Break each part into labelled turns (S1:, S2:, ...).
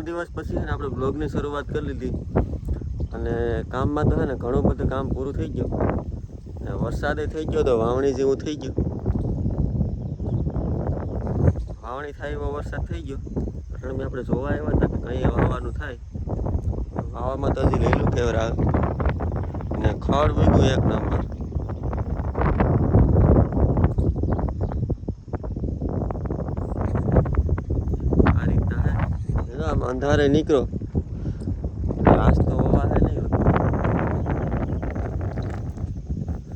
S1: ઘણા દિવસ પછી છે ને આપણે બ્લોગની શરૂઆત કરી લીધી. અને કામમાં તો છે ને ઘણું બધું કામ પૂરું થઈ ગયું. ને વરસાદે થઈ ગયો તો વાવણી જેવું થઈ ગયું. વાવણી થાય એવો વરસાદ થઈ ગયો. કારણ કે આપણે જોવા આવ્યા હતા કે કંઈ વાવવાનું થાય. વાવામાં તો હજી લીલું કેવર ને ખડ વીગું એક નંબર આ રીતના હે જો આમ અંધારે નીકળો. આજ તો હોવા હે નહીં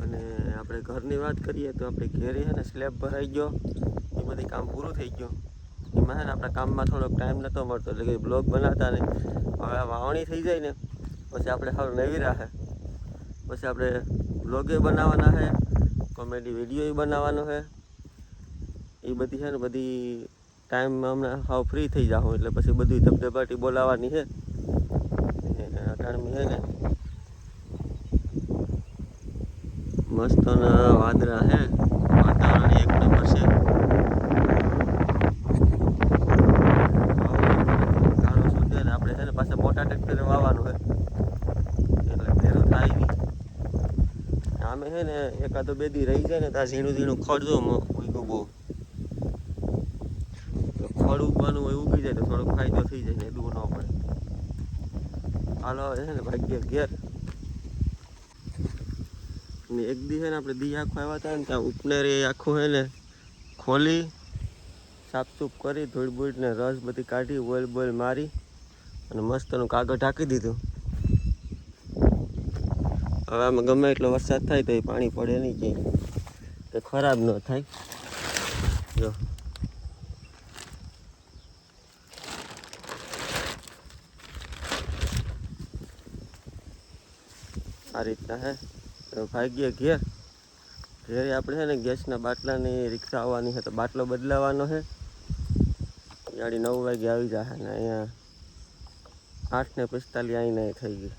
S1: અને આપણે ઘરની વાત કરીએ તો આપણે ઘેરે છે ને સ્લેબ ભરાઈ ગયો. એ બધી કામ પૂરું થઈ ગયું. એમાં છે ને આપણા કામમાં થોડોક ટાઈમ નહોતો મળતો, એટલે કે બ્લોગ બનાવતા ને હવે વાવણી થઈ જાય ને, પછી આપણે હવે નવી રાખે પછી આપણે બ્લોગે બનાવવાના છે કોમેડી વીડિયો બનાવવાનો છે એ બધી છે ને બધી ટાઈમમાં હમણાં હાવ ફ્રી થઈ જાઉં એટલે પછી બધી ધબધબાટી બોલાવવાની છે. અટાણમી છે ને. મસ્ત વાદળા છે. વાતાવરણ એક નંબર છે. આપણે છે ને પાસે મોટા ટ્રેક્ટરે વાવવાનું છે. એટલે ભેરું થાય આમે છે ને એકાદો બેદી રહી જાય ને ત્યાં ઝીણું ઝીણું ખડજો ઉગ્યું બહુ તો ખડ ઉગવાનું હોય ઉગી જાય તો થોડોક ફાયદો થઈ જાય ને દૂર ન પડે હાલો છે ને ભાગ્ય ઘેર. ને એક દી છે ને આપણે દી આખું આવ્યા હતા ને ત્યાં ઉપનેર આખું છે ને ખોલી સાફસૂફ કરી, ધૂળ બૂળ ને રસ બધી કાઢી, બોલ બોલ મારી અને મસ્તનું કાગળ ઢાંકી દીધું. હવે આમાં ગમે એટલો વરસાદ થાય તો એ પાણી પડે નહીં કે ખરાબ ન થાય. જો. આ રીતના હે. તો ભાગ્ય ઘેર. ઘેરે આપણે છે ને ગેસના બાટલાની રિક્ષા આવવાની છે તો બાટલો બદલાવાનો છે ગાડી નવ વાગે આવી જશે ને અહીંયા આઠ ને પિસ્તાલીસ આવીને થઈ ગઈ.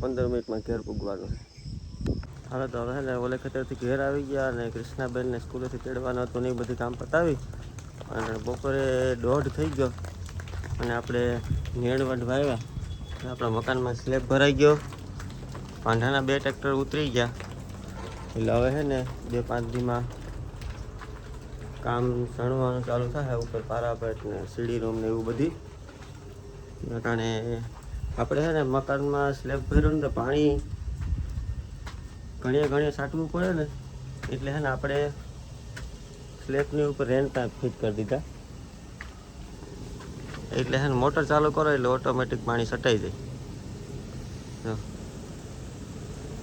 S1: પંદર મિનિટમાં ઘેર પૂગવાનું હાલો તો હવે ને ઓલે ખેતરથી ઘેર આવી ગયા અને કૃષ્ણાબેનને સ્કૂલેથી તેડવાનું હતું ને એ બધું કામ પતાવી. અને બપોરે દોઢ થઈ ગયો. અને આપણે નેણવટ વાવ્યા આપણા મકાનમાં સ્લેબ ભરાઈ ગયો. પાંઢાના બે ટ્રેક્ટર ઉતરી ગયા. એટલે હવે છે ને બે પાંચ દીમાં કામ સણવાનું ચાલુ થાય, ઉપર પારાપેટ ને સીડી રૂમ ને એવું બધી. કારણે આપણે છે ને મકાનમાં સ્લેબ ભર્યો ને તો પાણી ઘણીએ ઘણીએ સાટવું પડે ને, એટલે છે ને આપણે સ્લેબની ઉપર રેન પાઇપ ફિટ કરી દીધા. એટલે હે મોટર ચાલુ કરો એટલે ઓટોમેટિક પાણી સટાઈ જાય.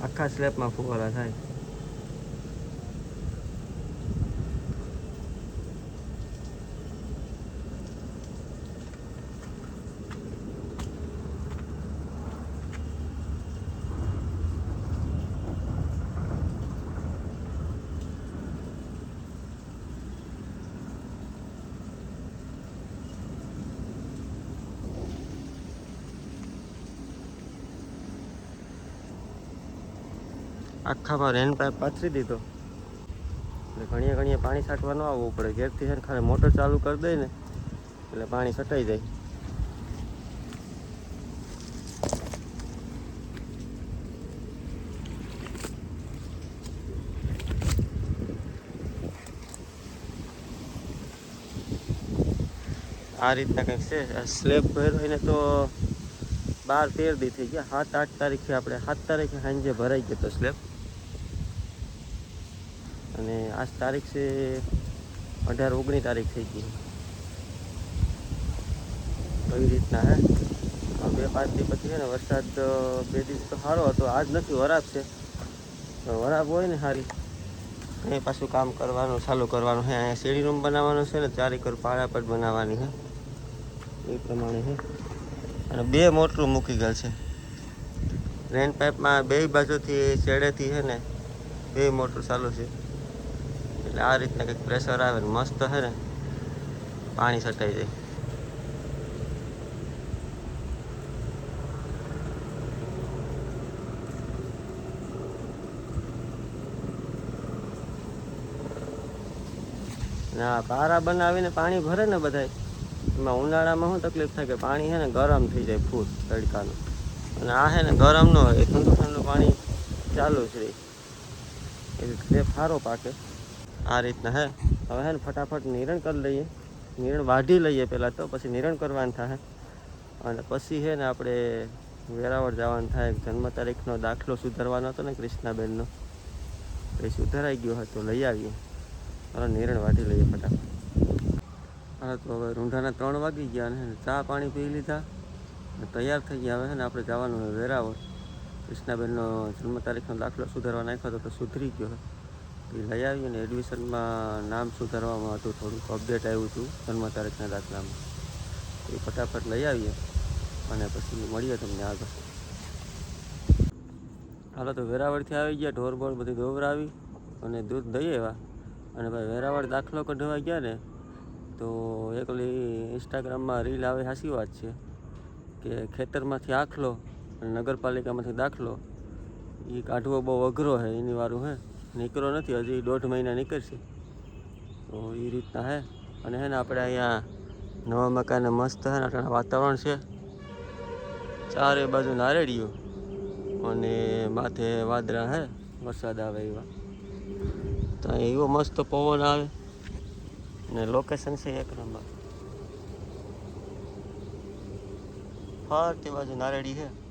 S1: આખા સ્લેબમાં ફુવારા થાય આખામાં રેન પાઇપ પાથરી દીધો. એટલે ઘણીએ ઘણીએ પાણી છાંટવા ન આવવું પડે. ઘેરથી છે ને ખાલી મોટર ચાલુ કરી દઈ ને એટલે પાણી છટાઈ જાય. આ રીતના કંઈક છે. સ્લેબ ભર્યો એને તો બાર તેર દી થઈ ગયા. સાત, આઠ તારીખે આપણે, સાત તારીખે સાંજે ભરાઈ ગયો તો સ્લેબ. અને આજ તારીખ છે અઢાર ઓગણીસ તારીખ થઈ ગઈ. એવી રીતના, હે? બે પાંચ દિવસ પછી છે ને વરસાદ બે દિવસ તો સારો હતો. આજ નથી, વરાપ છે. વરાબ હોય ને સારી અહીં પાછું કામ કરવાનું, ચાલુ કરવાનું છે અહીંયા સીડી રૂમ બનાવવાનું છે ને ચાર એકર પાળા પર બનાવવાની છે એ પ્રમાણે છે અને બે મોટરું મૂકી ગયેલ છે. રેન પાઇપમાં બે બાજુથી છેડેથી છે ને, બે મોટર ચાલુ છે. એટલે આ રીતના કંઈક પ્રેશર આવે ને મસ્ત છે ને, પાણી છટાઈ જાય. ના પારા બનાવીને પાણી ભરે ને બધા એમાં ઉનાળામાં શું તકલીફ થાય કે પાણી છે ને ગરમ થઈ જાય ફૂલ તડકાનું. અને આ છે ને ગરમ ન હોય ઠંડુ ઠંડુ પાણી ચાલુ જ રહે. એટલે તે સારો પાકે. આ રીતના, હે. હવે, હે ને, ફટાફટ નિરણ કરી લઈએ. નિરણ વાઢી લઈએ પહેલાં તો, પછી નિરણ કરવાનું થાય. અને પછી છે ને, આપણે વેરાવળ જવાનું થાય. જન્મ તારીખનો દાખલો સુધારવાનો હતો ને કૃષ્ણાબેનનો. એ સુધારાઈ ગયો હતો, લઈ આવીએ. ચાલો નિરણ વાઢી લઈએ ફટાફટ. હા તો હવે રૂંઢાના ત્રણ વાગી ગયા અને ચા પાણી પી લીધા. તૈયાર થઈ ગયા. હવે ને, આપણે જવાનું હોય વેરાવળ. કૃષ્ણાબેનનો જન્મ તારીખનો દાખલો સુધારવા નાખ્યો હતો તો સુધરી ગયો. એ લઈ આવીએ ને એડમિશનમાં નામ સુધારવામાં હતું, થોડુંક અપડેટ આવ્યું હતું, જન્મ તારીખના દાખલામાં. એ ફટાફટ લઈ આવીએ અને પછી મળીએ તમને આગળ. હાલો, તો વેરાવળથી આવી ગયા ઢોર બોર બધી દોવરાવી અને દૂધ દઈ આવ્યા. અને ભાઈ, વેરાવળ દાખલો કઢવા ગયા ને, તો એકલી ઇન્સ્ટાગ્રામમાં રીલ આવે સાચી વાત છે કે ખેતરમાંથી આખલો અને નગરપાલિકામાંથી દાખલો એ કાઢવો બહુ અઘરો છે એની વારું હે. નીકળો નથી, હજી દોઢ મહિના નીકળશે. તો એ રીતના હે. અને હે ને આપણે અહીંયા નવા મકાને મસ્ત હે ને અટાણે વાતાવરણ છે. ચારે બાજુ નારેડીઓ અને માથે વાદરા હે, વરસાદ આવે એવા. તો એવો મસ્ત પવન આવે. ને લોકેશન છે એક નંબર. ફરતી બાજુ નારેડી છે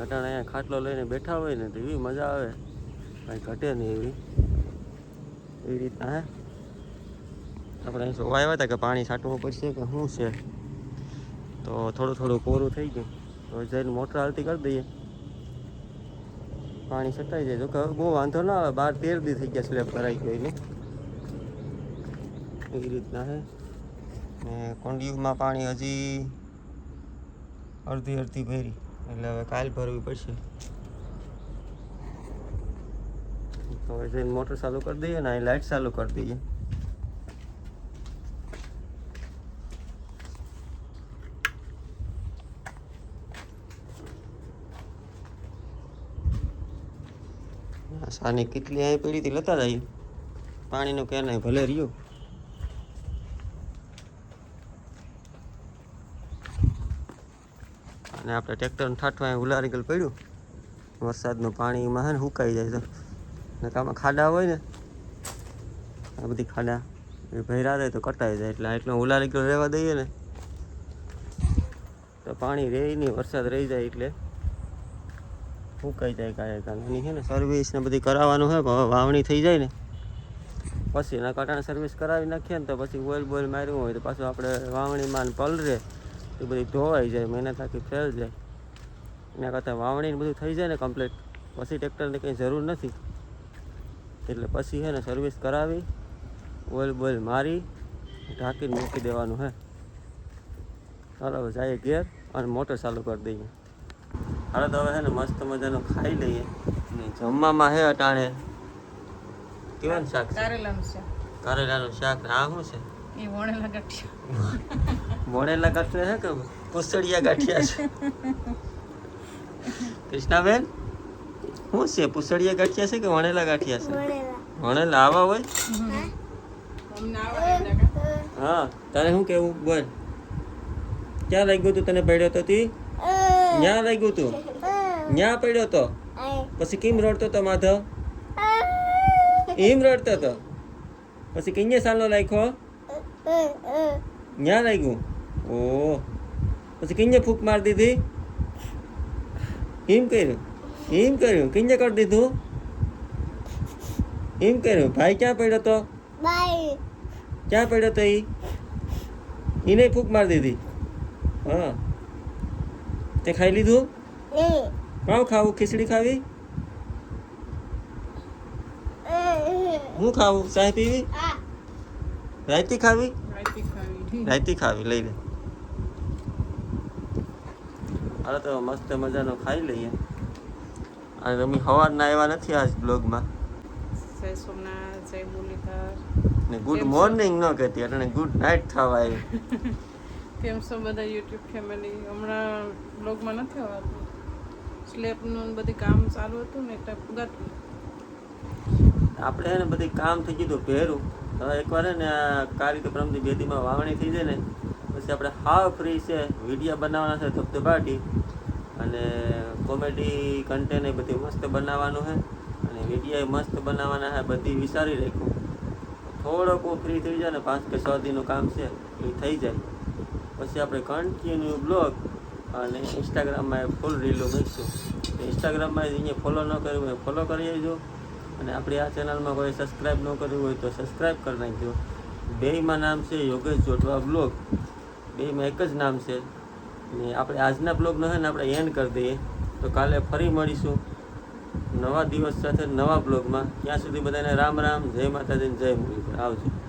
S1: અટાણે અહીંયા ખાટલો લઈને બેઠા હોય ને તો એવી મજા આવે. કાંઈ ઘટે નહીં એવી. એવી રીતના, હે? આપણે અહીં જોવા આવ્યા હતા કે પાણી છાંટવું પડશે કે શું છે? તો થોડું થોડું કોરું થઈ ગયું. તો જઈને મોટર હાલતી કરી દઈએ. પાણી છટાઈ જાય. જોકે બહુ વાંધો ના આવે. બાર તેર દી થઈ ગયા સ્લેબ કરાઈ ગયો ને. એવી રીતના, હે? ને કોંડિયુમાં પાણી હજી અડધી અડધી ભરી. એટલે હવે કાલ ભરવી પડશે. તો હવે મોટર ચાલુ કરી દઈએ ને, અહીં લાઇટ ચાલુ કરી દઈએ. સાની કેટલી અહીં પડી હતી લેતા જઈએ પાણીનું કે નહીં ભલે રહ્યું. અને આપણે ટ્રેક્ટરને ઠાઠવા અહીં ઉલારી ગયેલ પડ્યું. વરસાદનું પાણીમાં હે ને સુકાઈ જાય તો ને આમાં ખાડા હોય ને, આ બધી ખાડા એ ભૈરા રહે તો કટાઈ જાય. એટલે એટલો ઉલારી ગયેલો રહેવા દઈએ ને, તો પાણી રહે નહીં, વરસાદ રહી જાય એટલે સુકાઈ જાય કાંઈ કાંઈ છે ને સર્વિસ ને બધી કરાવવાનું હોય પણ હવે વાવણી થઈ જાય ને. પછી એના કાંટાને સર્વિસ કરાવી નાખીએ ને તો પછી ઓઇલ બોઇલ માર્યું હોય તો પાછું આપણે વાવણીમાં ને પલરે. એ બધી ધોવાઈ જાય મહેનત આખી ફેલ જાય. એના કરતાં વાવણી ને બધું થઈ જાય ને કમ્પ્લીટ પછી ટ્રેક્ટરની કંઈ જરૂર નથી. એટલે પછી છે ને સર્વિસ કરાવી ઓઇલ બોઇલ મારી ઢાંકીને મૂકી દેવાનું હે. ચાલો હવે જઈએ ઘેર અને મોટર ચાલુ કરી દઈએ. હાલો તો હવે છે ને મસ્ત મજાનું ખાઈ લઈએ. ને જમવામાં હે અટાણે. કેવાનું શાક
S2: કારેલાનું શાક.
S1: કારેલાનું શાક આ શું છે?
S2: એ વણેલા ગાંઠિયા.
S1: છે કે પૂસડિયા ગાંઠિયા છે? કૃષ્ણાબેન શું છે? પૂસડિયા ગાંઠિયા છે કે વણેલા ગાંઠિયા છે? વણેલા. આવા હોય? હા તારે શું કેવું બોલ. ક્યાં લાગ્યું તું તને પડ્યો તો તી? ક્યાં લાગ્યું તું? ક્યાં પડ્યો તો? પછી કેમ રડતો તો માધવ? એમ રડતો તો? પછી કઈ સાલનો લાગ્યો ક્યાં લાગ્યું? ઓ. પછી કિંજે ફૂક મારી દીધી? એમ કર્યું? એમ કર્યું? કિંજે કરી દીધું? એમ કર્યું? ભાઈ ક્યાં પડ્યો તો? ક્યાં પડ્યો તો ઈ? એને ફૂક મારી દીધી. હા. તે ખાઈ લીધું? કાં ખાવું? ખીચડી ખાવી? હું ખાવું? ચાય પીવી? રાયતી ખાવી?
S2: રાયતી ખાવી
S1: લઈ લે. હાલો તો મસ્ત મજાનો ખાઈ લઈએ. અને તમે સવારના આવ્યા નથી આજ બ્લોગમાં
S2: જય સોમનાથ જય મુરલીધર.
S1: ને ગુડ મોર્નિંગ ન કહેતી એટલે ગુડ નાઇટ થવા આવી
S2: કેમ છો બધા યુટ્યુબ ફેમિલી હમણાં બ્લોગમાં નથી આવતું. સ્લેબનું બધું બધી કામ ચાલુ હતું ને એટલે
S1: આપણે એને ને બધી કામ થઈ ગયું પહેરું ભેરું. હવે એકવાર ને આ કાળી તો પ્રમથી બેદીમાં વાવણી થઈ જાય ને, પછી આપણે હાવ ફ્રી છે વિડીયા બનાવવાના છે ધબધબાટી અને કોમેડી કન્ટેન્ટ એ બધી મસ્ત બનાવવાનું છે અને વિડીયા મસ્ત બનાવવાના છે બધી વિચારી રાખ્યું. થોડોક ફ્રી થઈ જાય ને, પાંચ કે છ દિનનું કામ છે, એ થઈ જાય. પછી આપણે કન્ટિન્યુ બ્લોગ અને ઇન્સ્ટાગ્રામમાં ફૂલ રીલો મૂકીશું. ઇન્સ્ટાગ્રામમાં અહીંયા ફોલો ન કર્યું હોય ફોલો કરી લેજો અને આપણી આ ચેનલમાં કોઈ સબસ્ક્રાઈબ ન કર્યું હોય તો સબસ્ક્રાઈબ કરી નાખજો. બેયમાં નામ છે યોગેશ જોટવા બ્લોગ બેયમાં એક જ નામ છે. ને આપણે આજના બ્લોગનો છે ને આપણે એન્ડ કરી દઈએ. તો કાલે ફરી મળીશું નવા દિવસ સાથે નવા બ્લોગમાં ત્યાં સુધી બધાને રામ રામ, જય માતાજી જય મુરલીધર. આવજો.